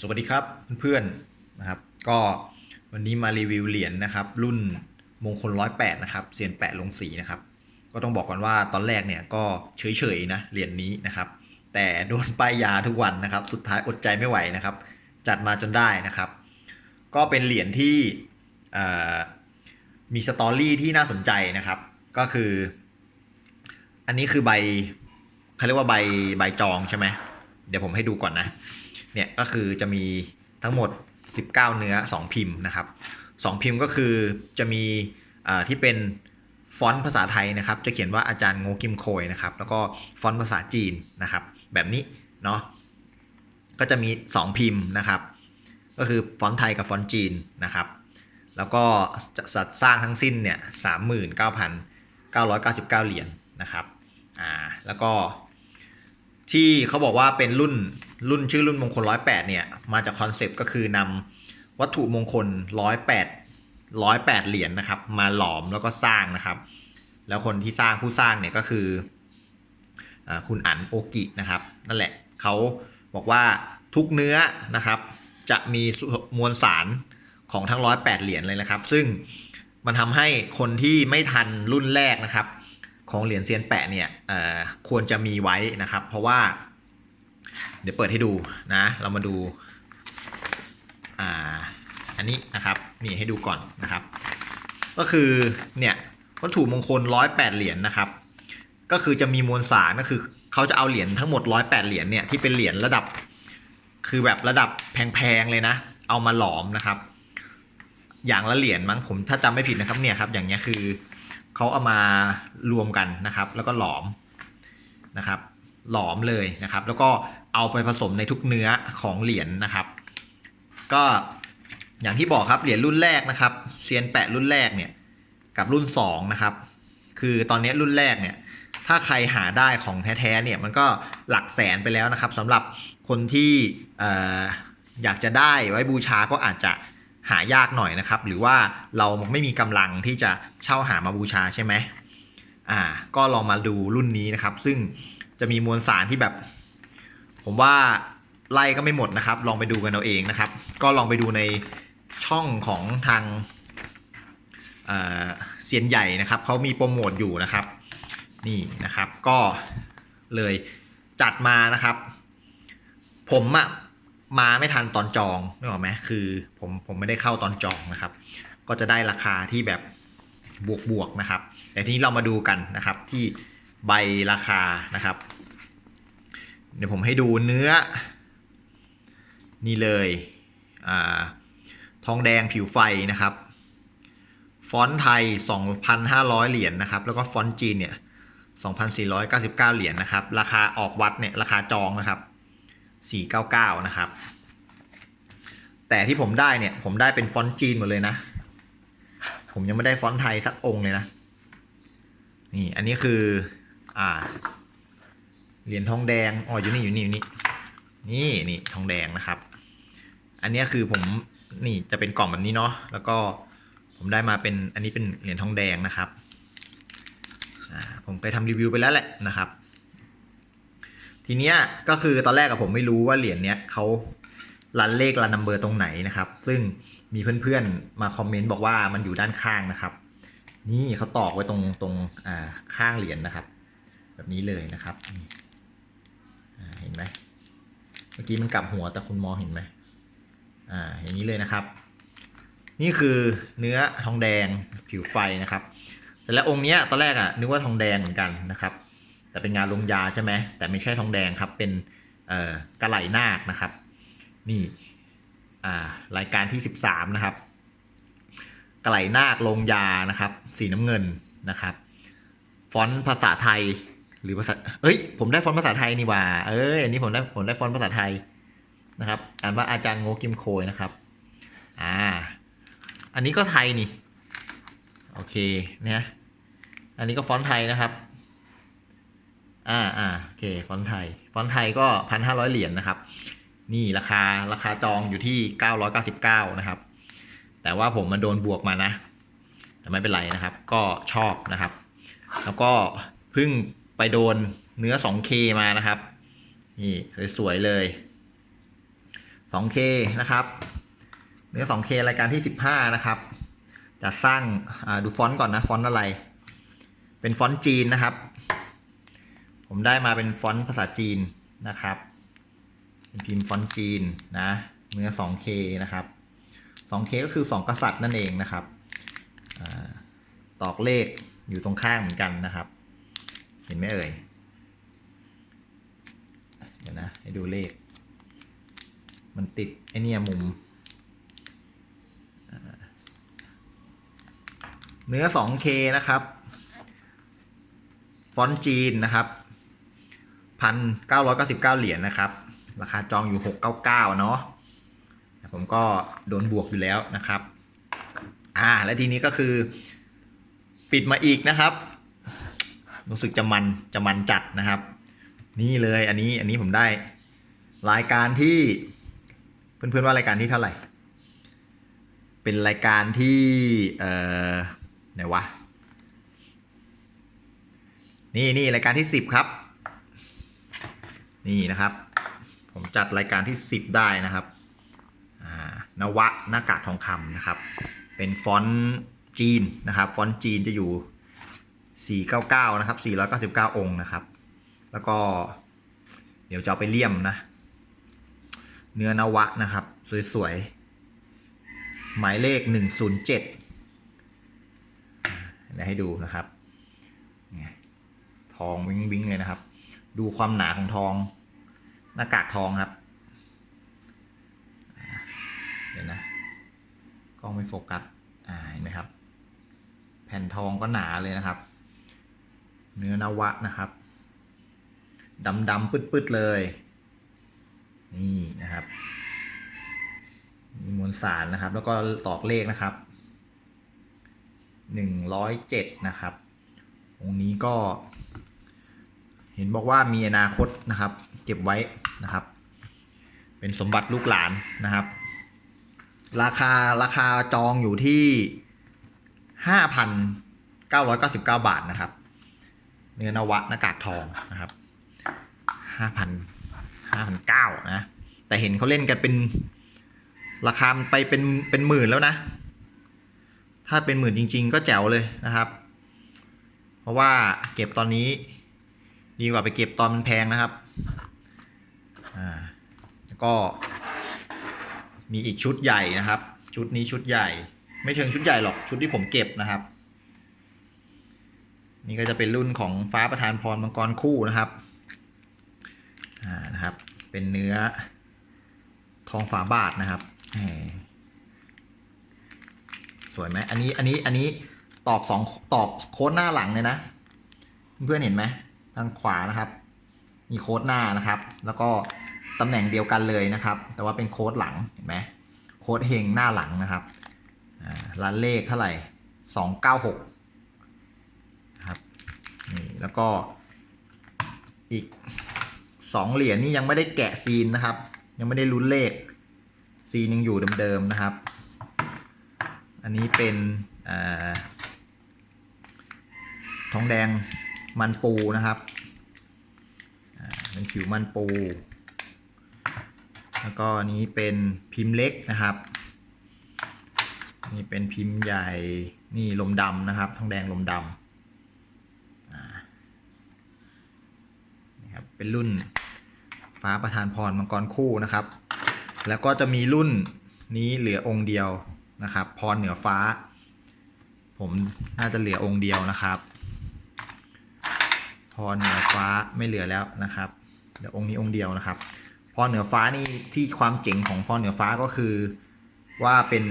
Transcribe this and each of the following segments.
สวัสดีครับเพื่อนๆนะครับ ก็วันนี้มารีวิวเหรียญนะครับ รุ่นมงคลร้อยแปดนะครับเซียนแปะลงสีนะครับ ก็ต้องบอกก่อนว่าตอนแรกเนี่ยก็เฉยๆนะเหรียญนี้นะครับ แต่โดนป้ายยาทุกวันนะครับ สุดท้ายอดใจไม่ไหวนะครับ จัดมาจนได้นะครับ ก็เป็นเหรียญที่มีสตอรี่ที่น่าสนใจนะครับ ก็คือ อันนี้คือใบเขาเรียกว่าใบใบจองใช่ไหมเดี๋ยวผมให้ดูก่อนนะ เนี่ยก็คือจะมีทั้งหมด 19 เนื้อ 2 พิมพ์นะครับ 2 พิมพ์ก็คือจะมีที่เป็นฟอนต์ภาษาไทยนะครับ จะเขียนว่าอาจารย์โงกิมโคยนะครับ แล้วก็ฟอนต์ภาษาจีนนะครับ แบบนี้เนาะก็จะมี 2 พิมพ์นะครับ ก็คือฟอนต์ไทยกับฟอนต์จีนนะครับ แล้วก็จะสัดสร้างทั้งสิ้นเนี่ย39,999เหรียญนะครับอ่าแล้วก็ที่เขาบอกว่าเป็นรุ่น รุ่นชื่อรุ่นมงคลร้อยแปดเนี่ย มาจากคอนเซปต์ก็คือนำวัตถุมงคลร้อยแปดร้อยแปดเหรียญนะครับ มาหลอมแล้วก็สร้างนะครับ แล้วคนที่สร้างผู้สร้างเนี่ยก็คืออคุณอันโอกินะครับ นั่นแหละเขาบอกว่าทุกเนื้อนะครับ จะมีมวลสารของทั้งร้อยแปดเหรียญเลยนะครับ ซึ่งมันทำให้คนที่ไม่ทันรุ่นแรกนะครับ ของเหรียญเซียนแปะเนี่ยควรจะมีไว้นะครับ เพราะว่า เดี๋ยวเปิดให้ดูนะ เรามาดูอ่าอันนี้นะครับนี่ให้ดูก่อนนะครับ ก็คือเนี่ยวัตถุมงคลร้อยแปดเหรียญนะครับ ก็คือจะมีมวลสารก็คือเขาจะเอาเหรียญทั้งหมดร้อยแปดเหรียญเนี่ยที่เป็นเหรียญระดับ คือแบบระดับแพงๆเลยนะ เอามาหลอมนะครับ อย่างละเหรียญมั้งผมถ้าจำไม่ผิดนะครับเนี่ยครับ อย่างเงี้ยคือเขาเอามารวมกันนะครับ แล้วก็หลอมนะครับ หลอมเลยนะครับ แล้วก็เอาไปผสมในทุกเนื้อของเหรียญนะครับ ก็อย่างที่บอกครับเหรียญรุ่นแรกนะครับเซียนแปะรุ่นแรกเนี่ยกับรุ่น2นะครับคือตอนนี้รุ่นแรกเนี่ยถ้าใครหาได้ของแท้ๆเนี่ยมันก็หลักแสนไปแล้วนะครับสำหรับคนที่ออยากจะได้ไว้บูชาก็อาจจะหายากหน่อยนะครับ หรือว่าเราไม่มีกำลังที่จะเช่าหามาบูชาใช่ไหมอ่าก็ลองมาดูรุ่นนี้นะครับ ซึ่ง จะมีมวลสารที่แบบ ผมว่าไล่ก็ไม่หมดนะครับ ลองไปดูกันเอาเองนะครับ ก็ลองไปดูในช่องของทางเเซียนใหญ่นะครับเขามีโปรโมทอยู่นะครับ นี่นะครับก็เลยจัดมานะครับ ผมอะมาไม่ทันตอนจองไม่หรอกไหมคือผมผมไม่ได้เข้าตอนจองนะครับ ก็จะได้ราคาที่แบบบวกบวกๆนะครับ แต่ทีนี้เรามาดูกันนะครับที่ใบราคานะครับ ดี๋ยวผมให้ดูเนื้อ นี่เลยอทองแดงผิวไฟนะครับ ฟอนต์ไทย 2,500 เหรียญนะครับ แล้วก็ฟอนต์จีนเนี่ย2,499 เหรียญนะครับ ราคาออกวัดเนี่ยราคาจองนะครับ 499 นะครับ แต่ที่ผมได้เนี่ยผมได้เป็นฟอนต์จีนหมดเลยนะ ผมยังไม่ได้ฟอนต์ไทยสักองค์เลยนะ นี่อันนี้คืออ่า เหรียญทองแดงอ๋ออยู่นี่อยู่นี่อยู่นี่นี่นี่ทองแดงนะครับ อันนี้คือผมนี่จะเป็นกล่องแบบนี้เนาะแล้วก็ผมได้มาเป็นอันนี้เป็นเหรียญทองแดงนะครับผมไปทำรีวิวไปแล้วแหละนะครับ ทีเนี้ยก็คือตอนแรกกับผมไม่รู้ว่าเหรียญเนี้ยเขารันเลขรันนัมเบอร์ตรงไหนนะครับ ซึ่งมีเพื่อนๆมาคอมเมนต์บอกว่ามันอยู่ด้านข้างนะครับ นี่เขาตอกไว้ตรงตรงอ่าข้างเหรียญนะครับ แบบนี้เลยนะครับ นี่อ่าเห็นไหมเมื่อกี้มันกลับหัวแต่คุณมองเห็นไหมอ่าอย่างนี้เลยนะครับ นี่คือเนื้อทองแดงผิวไฟนะครับ แต่และองค์เนี้ยตอนแรกอะนึกว่าทองแดงเหมือนกันนะครับ แต่เป็นงานลงยาใช่ไหมแต่ไม่ใช่ทองแดงครับเป็นเอ่อกระไหลนาคนะครับ นี่อ่ารายการที่ 13 นะครับกระไหลนาคลงยานะครับ สีน้ำเงินนะครับ ฟอนต์ภาษาไทย หรือภาษา เอ้ย ผมได้ฟอนต์ภาษาไทยนี่ว่า เอ้ย อันนี้ผมได้ ผมได้ฟอนต์ภาษาไทยนะครับ อ่านว่าอาจารย์โงกิมโคยนะครับ อ่า อันนี้ก็ไทยนี่ โอเค เนี่ย อันนี้ก็ฟอนต์ไทยนะครับ อ่าอ่าโอเค ฟอนต์ไทย ฟอนต์ไทยก็พันห้าร้อยเหรียญนะครับ นี่ราคา ราคาจองอยู่ที่เก้าร้อยเก้าสิบเก้านะครับ แต่ว่าผมมันโดนบวกมานะ แต่ไม่เป็นไรนะครับ ก็ชอบนะครับ แล้วก็เพิ่ง ไปโดนเนื้อ 2K มานะครับ นี่สวยๆเลย 2K นะครับ เนื้อ 2K รายการที่ 15 นะครับ จะสร้างอ่าดูฟอนต์ก่อนนะ ฟอนต์อะไร เป็นฟอนต์จีนนะครับ ผมได้มาเป็นฟอนต์ภาษาจีนนะครับเป็นพิมพ์ฟอนต์จีนนะ เนื้อ 2K นะครับ 2K ก็คือ 2 กษัตริย์นั่นเองนะครับอตอกเลขอยู่ตรงข้างเหมือนกันนะครับ ห็นไหมเอ่ย เดี๋ยวนะ ให้ดูเลข มันติดไอเนี่ยมุม เนื้อ 2K นะครับ ฟอนต์จีนนะครับ 1,999 เหรียญนะครับ ราคาจองอยู่ 699 เนาะผมก็โดนบวกอยู่แล้วนะครับ อ่า และทีนี้ก็คือ ปิดมาอีกนะครับ รู้สึกจะมันจะมันจัดนะครับ นี่เลยอันนี้อันนี้ผมได้ รายการที่ เพื่อนๆว่ารายการที่เท่าไหร่ เป็นรายการที่เอ่อไหนวะนี่นี่รายการที่ 10 ครับ นี่นะครับ ผมจัดรายการที่ 10 ได้นะครับนวะหน้ากากทองคำนะครับ เป็นฟอนต์จีนนะครับ ฟอนต์จีนจะอยู่ 499 นะครับ 499 องค์นะครับ แล้วก็เดี๋ยวจะเอาไปเลี่ยมนะ เนื้อนวะนะครับ สวยๆ หมายเลข 107เดี๋ยวให้ดูนะครับ ทองวิ้งวิ้งเลยนะครับ ดูความหนาของทอง หน้ากากทองครับ เดี๋ยวนะ กล้องไม่โฟกัส อ่า เห็นไหมครับ แผ่นทองก็หนาเลยนะครับ เนื้อนวะนะครับดำดำปืดปืดๆเลย นี่นะครับ มีมวลสารนะครับ แล้วก็ตอกเลขนะครับหนึ่งร้อยเจ็ดนะครับองค์นี้ก็ เห็นบอกว่ามีอนาคตนะครับ เก็บไว้นะครับ เป็นสมบัติลูกหลานนะครับ ราคาราคาจองอยู่ที่ห้าพันเก้าร้อยเก้าสิบเก้าบาทนะครับ เนื้อนวะหน้ากากทองนะครับห้าพันห้าพันเก้านะ แต่เห็นเขาเล่นกันเป็นราคาไปเป็นเป็นหมื่นแล้วนะ ถ้าเป็นหมื่นจริง ๆ ก็แจ๋วเลยนะครับ เพราะว่าเก็บตอนนี้ ดีกว่าไปเก็บตอนมันแพงนะครับอ่าแล้วก็ มีอีกชุดใหญ่นะครับ ชุดนี้ชุดใหญ่ ไม่เชิงชุดใหญ่หรอกชุดที่ผมเก็บนะครับ นี่ก็จะเป็นรุ่นของฟ้าประธานพรมังกรคู่นะครับอ่านะครับ เป็นเนื้อทองฝาบาทนะครับสวยไหมอันนี้อันนี้อันนี้ตอกสองตอกโค้ดหน้าหลังเลยนะ เพื่อนเห็นไหมทางขวานะครับ มีโค้ดหน้านะครับ แล้วก็ตำแหน่งเดียวกันเลยนะครับ แต่ว่าเป็นโค้ดหลังเห็นไหมโค้ดเฮงหน้าหลังนะครับอ่าร้านเลขเท่าไหร่สองเก้าหก แล้วก็อีกสองเหรียญนี่ยังไม่ได้แกะซีนนะครับ ยังไม่ได้ลุ้นเลข ซีนยังอยู่เดิมๆนะครับ อันนี้เป็นอทองแดงมันปูนะครับเป็นผิวมันปู แล้วก็อันนี้เป็นพิมพ์เล็กนะครับ นี่เป็นพิมพ์ใหญ่ นี่ลมดำนะครับ ทองแดงลมดำอ่านี่ครับ เป็นรุ่นฟ้าประธานพรมังกรคู่นะครับ แล้วก็จะมีรุ่นนี้เหลือองค์เดียวนะครับ พรเหนือฟ้า ผมน่าจะเหลือองค์เดียวนะครับ พรเหนือฟ้าไม่เหลือแล้วนะครับเดี๋ยวองค์นี้องค์เดียวนะครับ พรเหนือฟ้านี่ที่ความเจ๋งของพรเหนือฟ้าก็คือว่าเป็น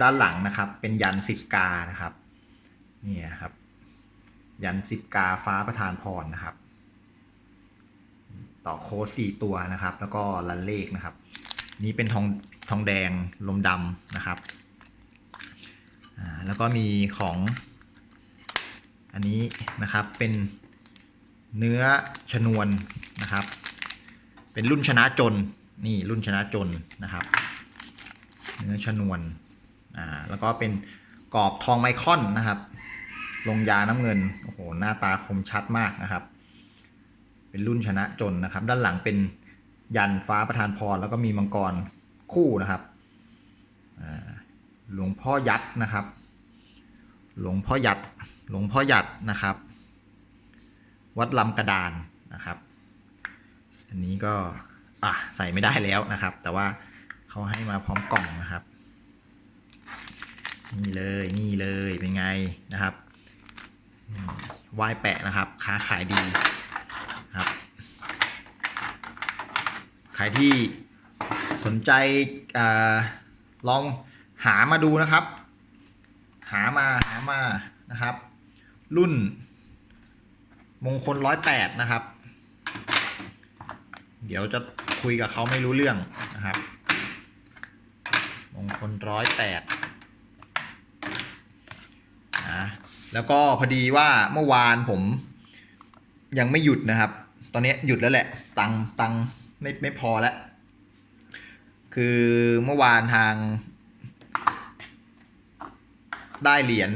ด้านหลังนะครับ เป็นยันสิบกานะครับนี่ครับ ยันสิบกาฟ้าประธานพรนะครับ ต่อโค้ดสี่ตัวนะครับ แล้วก็ลันเลขนะครับ นี่เป็นทองทองแดงลมดำนะครับอ่าแล้วก็มีของอันนี้นะครับเป็นเนื้อชนวนนะครับ เป็นรุ่นชนะจนนี่รุ่นชนะจนนะครับ เนื้อชนวนอ่าแล้วก็เป็นกรอบทองไมคอนนะครับ ลงยาน้ำเงินโอ้โหหน้าตาคมชัดมากนะครับ เป็นรุ่นชนะจนนะครับ ด้านหลังเป็นยันฟ้าประธานพรแล้วก็มีมังกรคู่นะครับหลวงพ่อยัดนะครับ หลวงพ่อยัดหลวงพ่อยัดนะครับ วัดลำกระดานนะครับ อันนี้ก็อะใส่ไม่ได้แล้วนะครับ แต่ว่าเขาให้มาพร้อมกล่องนะครับ นี่เลยนี่เลยเป็นไงนะครับอืมไหว้แปะนะครับค้าขายดีครับ ใครที่สนใจอลองหามาดูนะครับ หามาหามานะครับ รุ่นมงคลร้อยแปดนะครับ เดี๋ยวจะคุยกับเขาไม่รู้เรื่องนะครับ มงคลร้อยแปดนะแล้วก็พอดีว่าเมื่อวานผมยังไม่หยุดนะครับ ตอนนี้หยุดแล้วแหละ ตังตัง ไม่ไม่พอแล้วคือเมื่อวานทาง ได้เหรียญ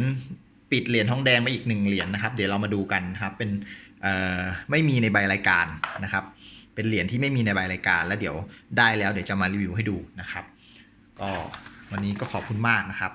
ปิดเหรียญทองแดงไปอีกหนึ่งเหรียญนะครับ เดี๋ยวเรามาดูกันครับ เป็นไม่มีในใบรายการนะครับ เป็นเหรียญที่ไม่มีในใบรายการ แล้วเดี๋ยวได้แล้วเดี๋ยวจะมารีวิวให้ดูนะครับ ก็วันนี้ก็ขอบคุณมากนะครับ